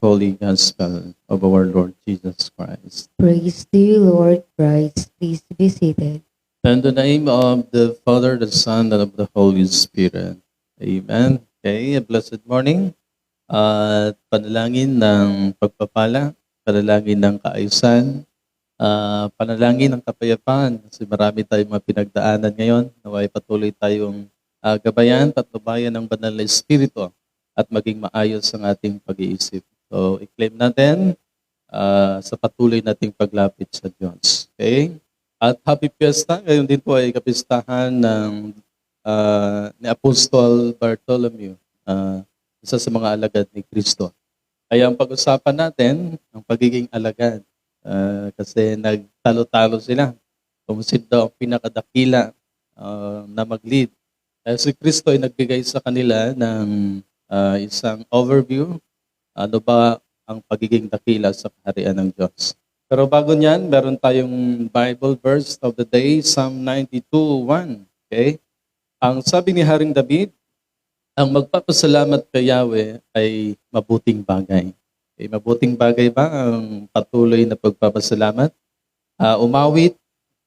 Holy Gospel of our Lord Jesus Christ. Praise to you, Lord Christ. Please be seated. In the name of the Father, the Son, and of the Holy Spirit. Amen. Okay, a blessed morning. At panalangin ng pagpapala, panalangin ng kaayusan, ah, panalangin ng kapayapaan. Kasi marami tayong mga pinagdaanan ngayon. Naway patuloy tayong ah, gabayan, patnubayan ng banal na Espiritu at maging maayos ang ating pag-iisip. So, i-claim natin ah, sa patuloy nating paglapit sa Diyos. Okay? At happy fiesta, ngayon din po ay kapistahan ng ah, ni Apostol Bartholomew, ah, isa sa mga alagad ni Kristo. Kaya ang pag-usapan natin, ang pagiging alagad. Ah, kasi nagtalo-talo sila. Sino daw ang pinakadakila ah, na mag-lead. Kaya si Kristo ay nagbigay sa kanila ng ah, isang overview. Ano ba ang pagiging dakila sa kaharian ng Diyos. Pero bago niyan, meron tayong Bible verse of the day, Psalm 92.1. Okay? Ang sabi ni Haring David, ang magpapasalamat kay Yahweh ay mabuting bagay. Okay, mabuting bagay ba ang patuloy na pagpapasalamat? Ah, umawit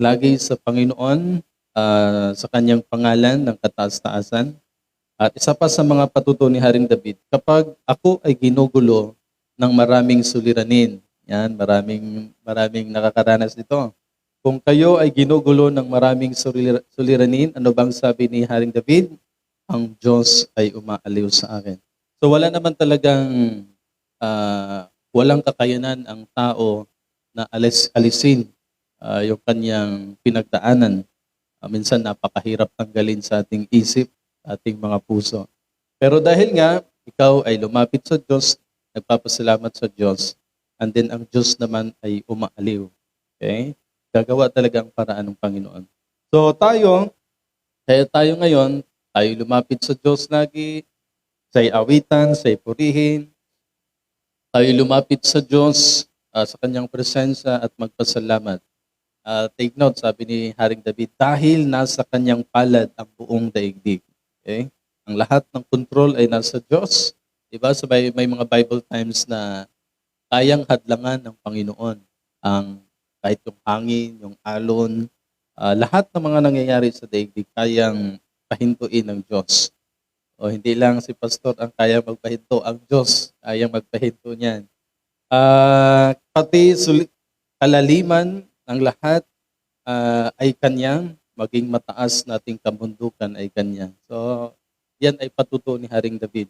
lagi sa Panginoon ah, sa kanyang pangalan ng kataas-taasan. At isa pa sa mga patuto ni Haring David, kapag ako ay ginugulo ng maraming suliranin, yan, maraming, maraming nakakaranas nito. Kung kayo ay ginugulo ng maraming sulir- suliranin, ano bang sabi ni Haring David? Ang Diyos ay umaaliw sa akin. So wala naman talagang, ah, walang kakayanan ang tao na alis, alisin ah, yung kanyang pinagdaanan. Ah, minsan napakahirap tanggalin sa ating isip, ating mga puso. Pero dahil nga, ikaw ay lumapit sa Diyos, nagpapasalamat sa Diyos, and then ang Diyos naman ay umaaliw. Okay? Gagawa talaga ang paraan ng Panginoon. So tayo, kaya tayo ngayon, tayo lumapit sa Diyos lagi, sa awitan, sa purihin, tayo lumapit sa Diyos ah, sa kanyang presensya at magpasalamat. Ah, take note, sabi ni Haring David, dahil nasa kanyang palad ang buong daigdig. Okay? Ang lahat ng control ay nasa Diyos. Diba? So may, may mga Bible times na kayang hadlangan ng Panginoon ang kahit yung hangin, yung alon, ah, lahat ng mga nangyayari sa daigdig kayang pahintuin ng Diyos. O hindi lang si pastor ang kaya magpahinto, ang Diyos kayang magpahinto niyan. Ah, pati suli- kalaliman ng lahat ah, ay kanyang, maging mataas nating kamundukan ay kanya. So, yan ay patuto ni Haring David.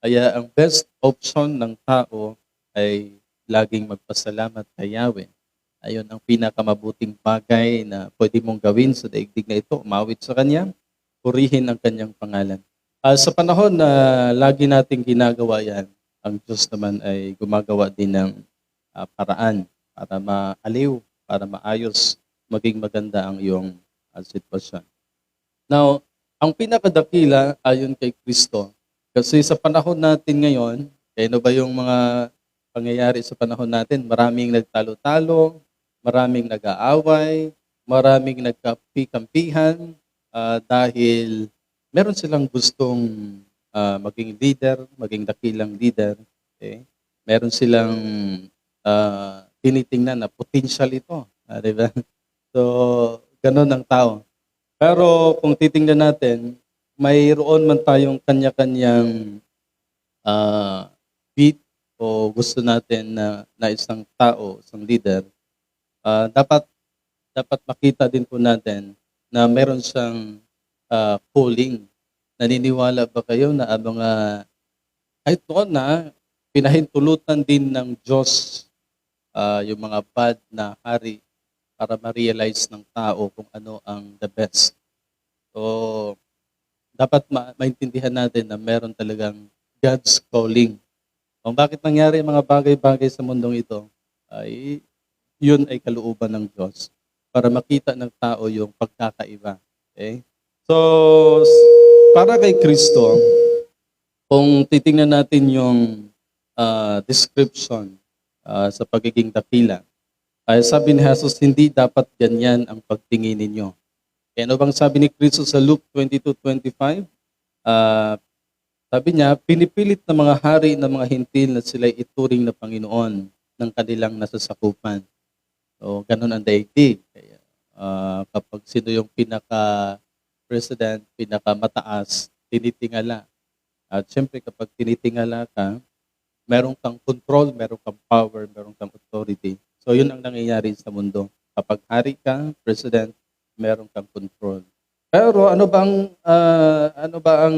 Kaya ang best option ng tao ay laging magpasalamat kay Yahweh. Ayun ang pinakamabuting bagay na pwede mong gawin sa daigdig na ito. Umawit sa Kanya, purihin ang Kanyang pangalan. Ah, sa panahon na lagi nating ginagawa yan, ang Diyos naman ay gumagawa din ng ah, paraan para maaliw, para maayos, maging maganda ang iyong ah, sitwasyon. Now, ang pinakadakila ayon kay Kristo, kasi sa panahon natin ngayon, eh, ano ba yung mga pangyayari sa panahon natin? Maraming nagtalo-talo, maraming nag-aaway, maraming nagkapikampihan ah, dahil meron silang gustong ah, maging leader, maging dakilang leader. Okay? Meron silang ah, tinitingnan na potential ito. Ah, di ba? So, ganun ang tao. Pero kung titingnan natin, mayroon man tayong kanya-kanyang ah, beat o gusto natin na, na isang tao, isang leader, ah, dapat dapat makita din po natin na meron siyang ah, calling. Naniniwala ba kayo na ang mga kahit noon na pinahintulutan din ng Diyos ah, yung mga bad na hari para ma-realize ng tao kung ano ang the best. So, dapat ma- maintindihan natin na meron talagang God's calling. Kung bakit nangyari ang mga bagay-bagay sa mundong ito, ay yun ay kalooban ng Diyos para makita ng tao yung pagkakaiba. Okay? So, para kay Kristo, kung titingnan natin yung ah, description ah, sa pagiging dakila, ay sabi ni Jesus, hindi dapat ganyan ang pagtingin ninyo. Kaya ano bang sabi ni Kristo sa Luke 22.25? Ah, Sabi niya, pinipilit ng mga hari ng mga hintil na sila ituring na Panginoon ng kanilang nasasakupan. So, ganun ang daigdig. Kaya, ah, kapag sino yung pinaka-president, pinaka-mataas, tinitingala. At syempre, kapag tinitingala ka, meron kang control, meron kang power, meron kang authority. So, yun ang nangyayari sa mundo. Kapag hari ka, president, meron kang control. Pero ano bang ah, ano ba ang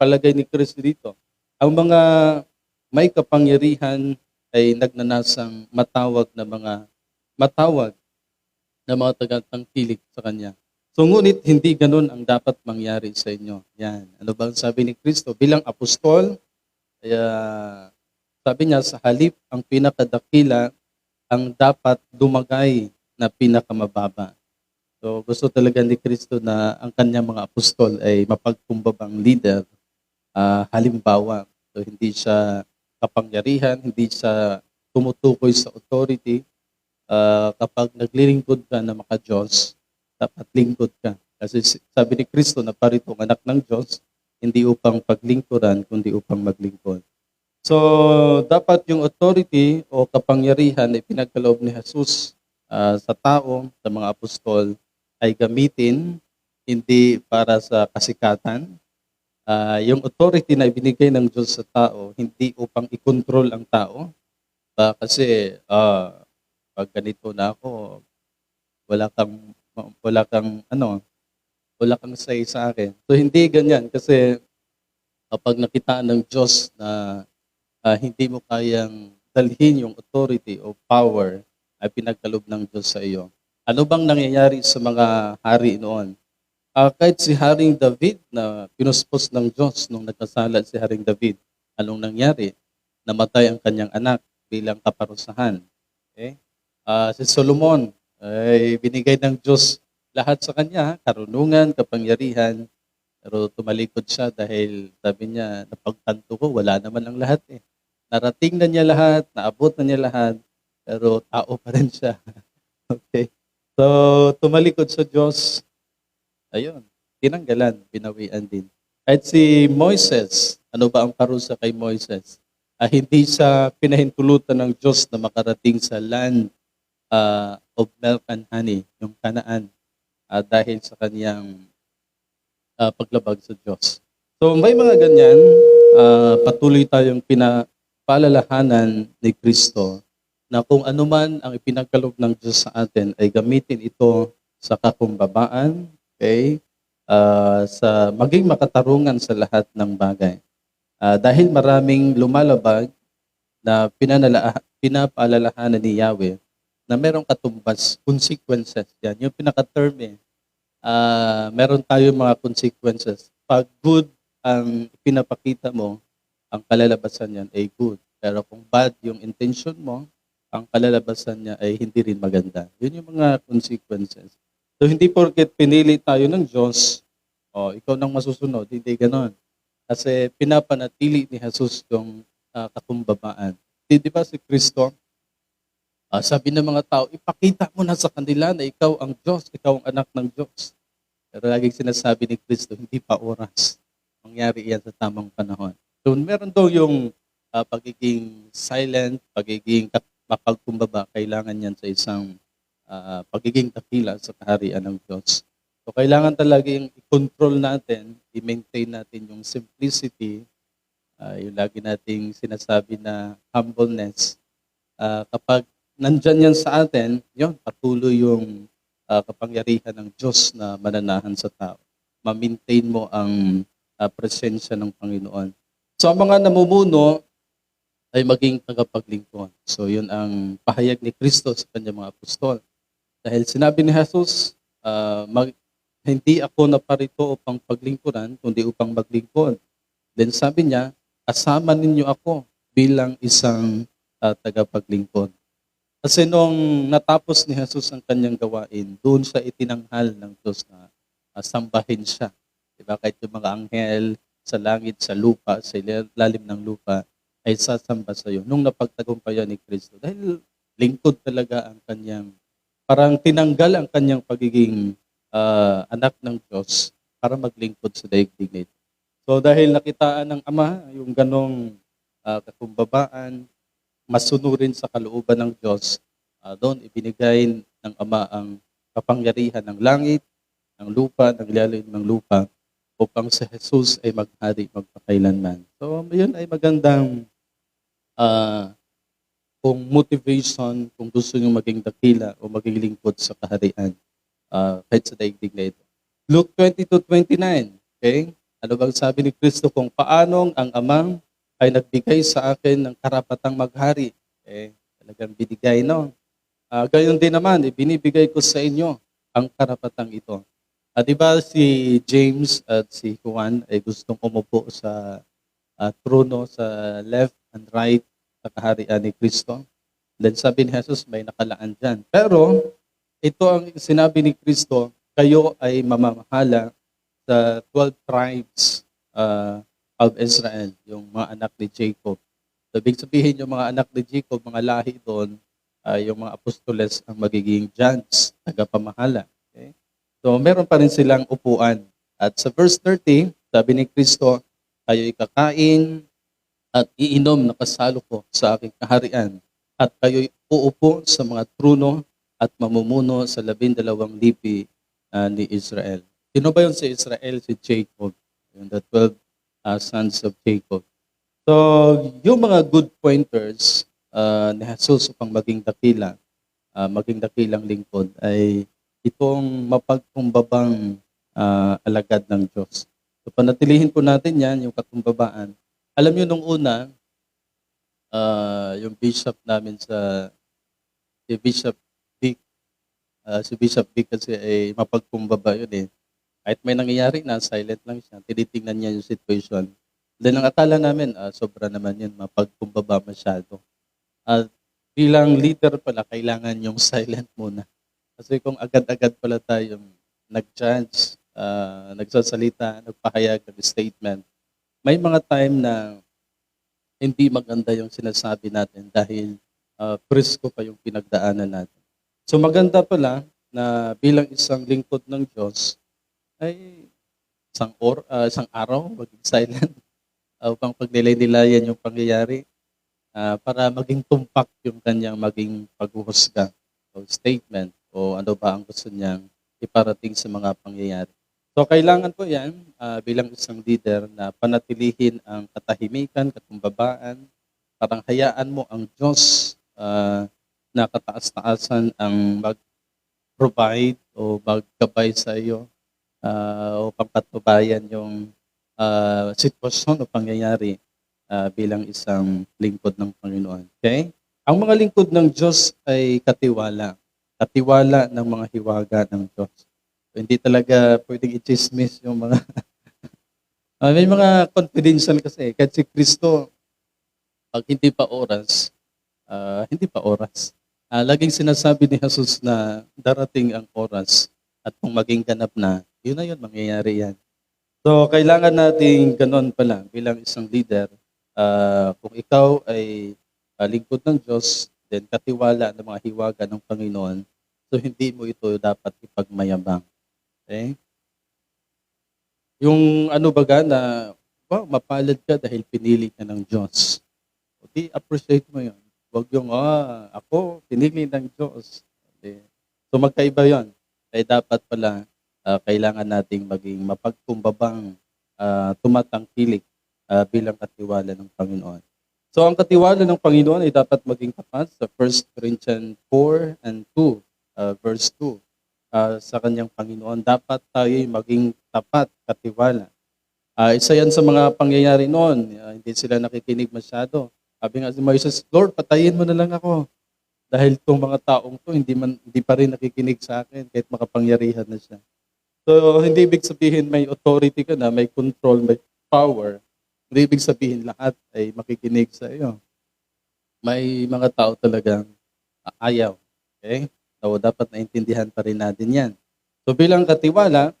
palagay ni Kristo dito? Ang mga may kapangyarihan ay nagnanasang matawag na mga matawag na mga tagatangkilik sa kanya. So ngunit hindi ganun ang dapat mangyari sa inyo. Yan. Ano bang sabi ni Kristo bilang apostol? Kaya sabi niya sa halip ang pinakadakila ang dapat dumagay na pinakamababa. So gusto talaga ni Kristo na ang kanyang mga apostol ay mapagkumbabang leader, ah, halimbawa. So hindi siya kapangyarihan, hindi siya tumutukoy sa authority. Ah, kapag naglilingkod ka na maka-Diyos, dapat lingkod ka. Kasi si- sabi ni Kristo na parito ang anak ng Diyos, hindi upang paglingkuran, kundi upang maglingkod. So, dapat yung authority o kapangyarihan ay pinagkaloob ni Jesus ah, sa tao, sa mga apostol, ay gamitin hindi para sa kasikatan. Ah, yung authority na ibinigay ng Diyos sa tao, hindi upang i-control ang tao. Ah, kasi ah, pag ganito na ako, wala kang wala kang ano, wala kang say sa akin. So hindi ganyan kasi kapag nakita ng Diyos na ah, hindi mo kayang dalhin yung authority o power ay pinagkalob ng Diyos sa iyo. Ano bang nangyayari sa mga hari noon? Ah, kahit si Haring David na pinuspos ng Diyos nung nagkasala si Haring David, anong nangyari? Namatay ang kanyang anak bilang kaparusahan. Okay? Ah, si Solomon ay binigay ng Diyos lahat sa kanya, karunungan, kapangyarihan, pero tumalikod siya dahil sabi niya, napagtanto ko, wala naman ang lahat eh. Narating na niya lahat, naabot na niya lahat, pero tao pa rin siya. okay? So, tumalikod sa Diyos, ayun, tinanggalan, binawian din. At si Moises, ano ba ang parusa kay Moises? Ah, hindi sa pinahintulutan ng Diyos na makarating sa land ah, of milk and honey, yung kanaan, ah, dahil sa kaniyang ah, paglabag sa Diyos. So may mga ganyan, ah, patuloy tayong pinapalalahanan ni Kristo na kung ano man ang ipinagkaloob ng Diyos sa atin ay gamitin ito sa kakumbabaan, okay? Ah, sa maging makatarungan sa lahat ng bagay. Ah, dahil maraming lumalabag na pinanala, ni Yahweh na merong katumbas, consequences. Yan, yung pinaka-term eh. Ah, meron tayo mga consequences. Pag good ang pinapakita mo, ang kalalabasan niyan ay good. Pero kung bad yung intention mo, ang kalalabasan niya ay hindi rin maganda. Yun yung mga consequences. So hindi porket pinili tayo ng Diyos, o ikaw nang masusunod, hindi ganon. Kasi pinapanatili ni Jesus yung ah, kakumbabaan. Di, di ba si Kristo, ah, sabi ng mga tao, ipakita mo na sa kanila na ikaw ang Diyos, ikaw ang anak ng Diyos. Pero laging sinasabi ni Kristo, hindi pa oras. Mangyari yan sa tamang panahon. So meron daw yung ah, pagiging silent, pagiging mapagkumbaba, kailangan yan sa isang ah, pagiging takila sa kaharian ng Diyos. So kailangan talaga yung i-control natin, i-maintain natin yung simplicity, ah, yung lagi nating sinasabi na humbleness. Ah, kapag nandyan yan sa atin, yun, patuloy yung ah, kapangyarihan ng Diyos na mananahan sa tao. Ma-maintain mo ang ah, presensya ng Panginoon. So ang mga namumuno ay maging tagapaglingkod. So yun ang pahayag ni Kristo sa kanyang mga apostol. Dahil sinabi ni Jesus, ah, mag, hindi ako naparito upang paglingkuran, kundi upang maglingkod. Then sabi niya, asama ninyo ako bilang isang ah, tagapaglingkod. Kasi nung natapos ni Jesus ang kanyang gawain, doon siya itinanghal ng Diyos na ah, sambahin siya. Diba? Kahit yung mga anghel sa langit, sa lupa, sa lalim ng lupa, ay sasamba sa iyo nung napagtagumpayan ni Kristo. Dahil lingkod talaga ang kanyang, parang tinanggal ang kanyang pagiging ah, anak ng Diyos para maglingkod sa daigdig nito. So dahil nakitaan ng Ama yung ganong uh, kakumbabaan, masunurin sa kalooban ng Diyos, ah, doon ibinigay ng Ama ang kapangyarihan ng langit, ng lupa, ng ilalim ng lupa, upang si Jesus ay maghari magpakailanman. So, yun ay magandang ah, kung motivation, kung gusto nyo maging dakila o maging lingkod sa kaharian ah, kahit sa daigdig na ito. Luke 22:29, okay? Ano bang sabi ni Kristo kung paanong ang amang ay nagbigay sa akin ng karapatang maghari? Eh, talagang binigay, no? Ah, gayon din naman, ibinibigay ko sa inyo ang karapatang ito. At di ba si James at si Juan ay gustong umupo sa ah, trono sa left and right sa kaharian ni Kristo. Then sabi ni Jesus, may nakalaan dyan. Pero ito ang sinabi ni Kristo, kayo ay mamamahala sa 12 tribes ah, of Israel, yung mga anak ni Jacob. So, ibig sabihin yung mga anak ni Jacob, mga lahi doon, ay yung mga apostoles ang magiging giants, tagapamahala. Okay? So, meron pa rin silang upuan. At sa verse 30, sabi ni Kristo, kayo kakain at iinom na kasalo ko sa aking kaharian. At kayo'y uupo sa mga truno at mamumuno sa labindalawang lipi ah, ni Israel. Sino ba yun si Israel? Si Jacob. Yung the 12 ah, sons of Jacob. So, yung mga good pointers ah, ni Jesus upang maging dakila, ah, maging dakilang lingkod ay itong mapagkumbabang ah, alagad ng Diyos. So, panatilihin po natin yan, yung katumbabaan. Alam nyo nung una, ah, yung bishop namin sa, si Bishop Vic, ah, si Bishop Vic kasi ay mapagkumbaba yun eh. Kahit may nangyayari na, silent lang siya, tinitingnan niya yung situation. Then ang akala namin, ah, sobra naman yun, mapagkumbaba masyado. At bilang leader pala, kailangan yung silent muna. Kasi kung agad-agad pala tayong nag-judge, ah, nagsasalita, nagpahayag ng statement, may mga time na hindi maganda yung sinasabi natin dahil uh, presko pa yung pinagdaanan natin. So maganda pala na bilang isang lingkod ng Diyos ay isang, or, ah, isang araw maging silent uh, upang pagnilay-nilayan yung pangyayari ah, para maging tumpak yung kanyang maging paghuhusga o statement o ano ba ang gusto niyang iparating sa mga pangyayari. So kailangan po yan ah, bilang isang leader na panatilihin ang katahimikan, katumbabaan, parang hayaan mo ang Diyos ah, na kataas-taasan ang mag-provide o maggabay sa iyo uh, o pampatubayan yung ah, sitwasyon o pangyayari ah, bilang isang lingkod ng Panginoon. Okay? Ang mga lingkod ng Diyos ay katiwala. Katiwala ng mga hiwaga ng Diyos. So, hindi talaga pwedeng i-chismis yung mga... Ah, may mga confidential kasi. Kahit si Kristo, pag hindi pa oras, ah, hindi pa oras. Ah, laging sinasabi ni Jesus na darating ang oras at kung maging ganap na, yun na yun, mangyayari yan. So, kailangan nating ganon pala bilang isang leader. ah, kung ikaw ay ah, lingkod ng Diyos, then katiwala ng mga hiwaga ng Panginoon, so hindi mo ito dapat ipagmayabang. Okay? Yung ano baga na, wow, mapalad ka dahil pinili ka ng Diyos. O di, appreciate mo yun. Huwag yung, ah, ako, pinili ng Diyos. Okay? So magkaiba yon. Kaya dapat pala, ah, kailangan nating maging mapagkumbabang ah, tumatangkilik ah, bilang katiwala ng Panginoon. So ang katiwala ng Panginoon ay dapat maging tapat sa 1 Corinthians 4 and 2, ah, verse 2. Ah, sa kanyang Panginoon, dapat tayo maging tapat, katiwala. Ah, isa yan sa mga pangyayari noon. Ah, hindi sila nakikinig masyado. Sabi nga si Moises, Lord, patayin mo na lang ako. Dahil itong mga taong to, hindi, man, hindi pa rin nakikinig sa akin kahit makapangyarihan na siya. So, hindi ibig sabihin may authority ka na, may control, may power. Hindi ibig sabihin lahat ay makikinig sa iyo. May mga tao talagang ayaw. Okay? So, dapat naintindihan pa rin natin yan. So, bilang katiwala,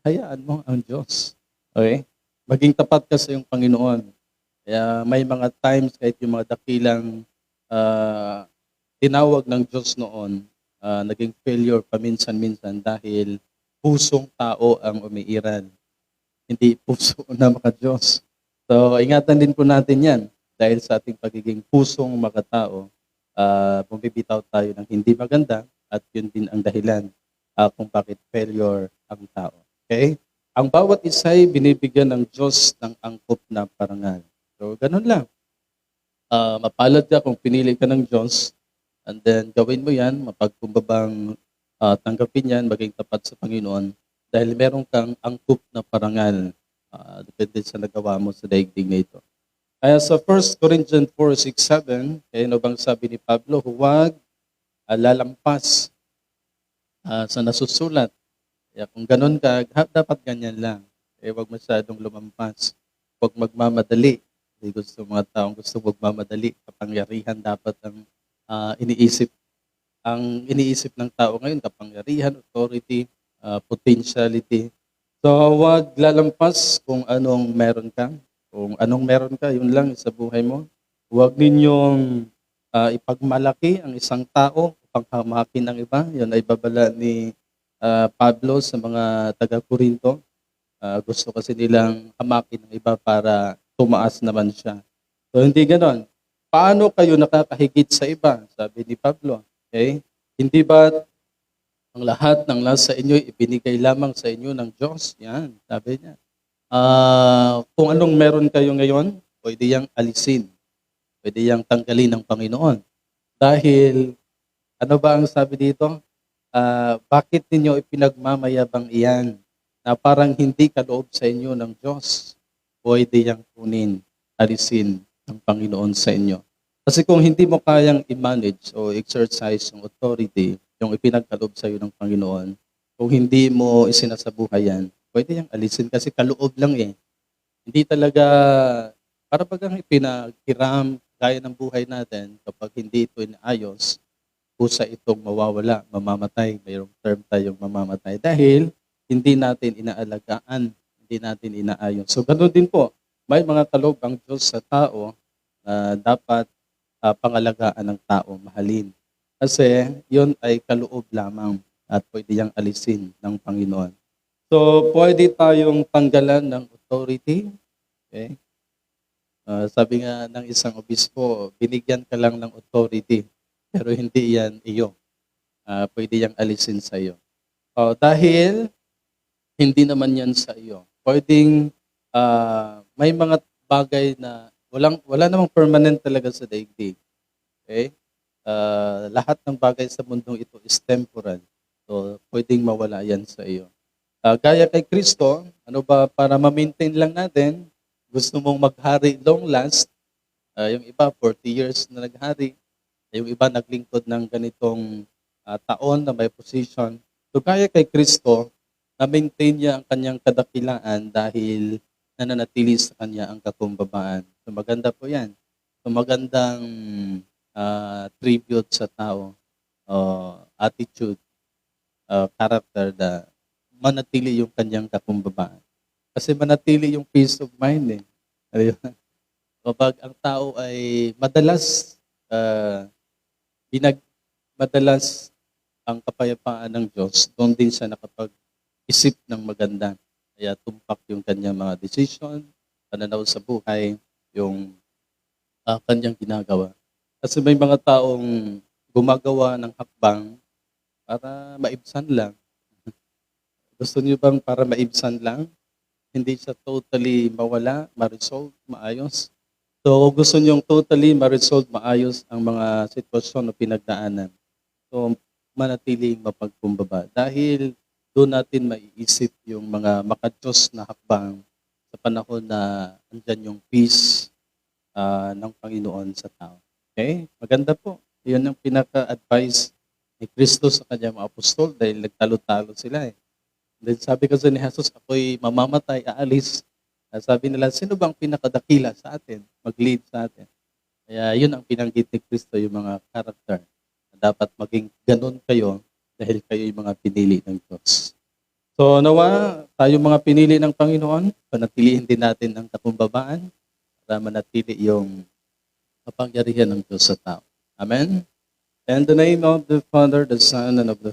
hayaan mo ang Diyos. Okay? Maging tapat ka sa iyong Panginoon. Kaya may mga times kahit yung mga dakilang ah, tinawag ng Diyos noon, ah, naging failure paminsan-minsan dahil pusong tao ang umiiral. hindi puso na maka-Diyos. So, ingatan din po natin yan dahil sa ating pagiging pusong makatao, uh, bumibitaw tayo ng hindi maganda at yun din ang dahilan ah, kung bakit failure ang tao. Okay? Ang bawat isa ay binibigyan ng Diyos ng angkop na parangal. So, ganun lang. Ah, mapalad ka kung pinili ka ng Diyos and then gawin mo yan, mapagkumbabang ah, tanggapin yan, maging tapat sa Panginoon dahil meron kang angkop na parangal ah, depende sa nagawa mo sa daigdig na ito. Kaya sa 1 Corinthians 4, 6, 7, kaya ano bang sabi ni Pablo, huwag ah, lalampas ah, sa nasusulat. Kaya kung ganun ka, dapat ganyan lang. Eh, huwag masyadong lumampas. Huwag magmamadali. Hindi gusto mga taong gusto magmamadali. Kapangyarihan dapat ang ah, iniisip. Ang iniisip ng tao ngayon, kapangyarihan, authority, ah, potentiality. So, huwag lalampas kung anong meron ka. Kung anong meron ka, yun lang sa buhay mo. Huwag ninyong ah, ipagmalaki ang isang tao upang hamakin ang iba. Yan ay babala ni ah, Pablo sa mga taga-Korinto. Ah, gusto kasi nilang hamakin ang iba para tumaas naman siya. So hindi ganon. Paano kayo nakakahigit sa iba? Sabi ni Pablo. Okay? Hindi ba ang lahat ng nasa inyo ibinigay lamang sa inyo ng Diyos? Yan, sabi niya. Ah, kung anong meron kayo ngayon, pwede yang alisin. Pwede yang tanggalin ng Panginoon. Dahil, ano ba ang sabi dito? Ah, bakit ninyo ipinagmamayabang iyan na parang hindi kaloob sa inyo ng Diyos? Pwede yang kunin, alisin ng Panginoon sa inyo. Kasi kung hindi mo kayang i-manage o exercise yung authority, yung ipinagkaloob sa iyo ng Panginoon, kung hindi mo isinasabuhay yan, pwede yang alisin kasi kaloob lang eh. Hindi talaga, para bagang ipinaghiram gaya ng buhay natin, kapag hindi ito inaayos, kusa itong mawawala, mamamatay. Mayroong term tayong mamamatay dahil hindi natin inaalagaan, hindi natin inaayos. So ganoon din po, may mga kaloob ang Diyos sa tao na dapat ah, pangalagaan ng tao, mahalin. Kasi yun ay kaloob lamang at pwede yang alisin ng Panginoon. So pwede tayong tanggalan ng authority. Okay? Ah, sabi nga ng isang obispo, binigyan ka lang ng authority, pero hindi yan iyo. Ah, pwede yang alisin sa iyo. Oh, dahil hindi naman yan sa iyo. Pwedeng ah, may mga bagay na walang wala namang permanent talaga sa daigdig. Okay? Ah, lahat ng bagay sa mundong ito is temporal. So, pwedeng mawala yan sa iyo. Ah, gaya kay Kristo, ano ba para ma-maintain lang natin, gusto mong maghari long last, ah, yung iba 40 years na naghari, yung iba naglingkod ng ganitong ah, taon na may position. So gaya kay Kristo, na-maintain niya ang kanyang kadakilaan dahil nananatili sa kanya ang kakumbabaan. So maganda po yan. So magandang ah, tribute sa tao, o attitude, ah, character na manatili yung kanyang kakumbabaan. Kasi manatili yung peace of mind eh. Ayun. Kapag ang tao ay madalas ah, binag madalas ang kapayapaan ng Diyos, doon din siya nakapag-isip ng maganda. Kaya tumpak yung kanyang mga decision, pananaw sa buhay, yung ah, kanyang ginagawa. Kasi may mga taong gumagawa ng hakbang para maibsan lang. Gusto niyo bang para maibsan lang? Hindi siya totally mawala, ma-resolve, maayos. So gusto niyong totally ma-resolve maayos ang mga sitwasyon na pinagdaanan. So manatiling mapagkumbaba. Dahil doon natin maiisip yung mga makadiyos na hakbang sa panahon na andyan yung peace ah, ng Panginoon sa tao. Okay? Maganda po. Yun ang pinaka-advice ni Kristo sa kanyang mga apostol dahil nagtalo-talo sila eh. Then sabi kasi ni Jesus, ako'y mamamatay, aalis. Ah, Sabi nila, sino bang pinakadakila sa atin? Mag-lead sa atin. Kaya yun ang pinanggit ni Kristo, yung mga character. Dapat maging ganun kayo dahil kayo yung mga pinili ng Diyos. So nawa, tayo mga pinili ng Panginoon, panatilihin din natin ang kakumbabaan para manatili yung kapangyarihan ng Diyos sa tao. Amen? In the name of the Father, the Son, and of the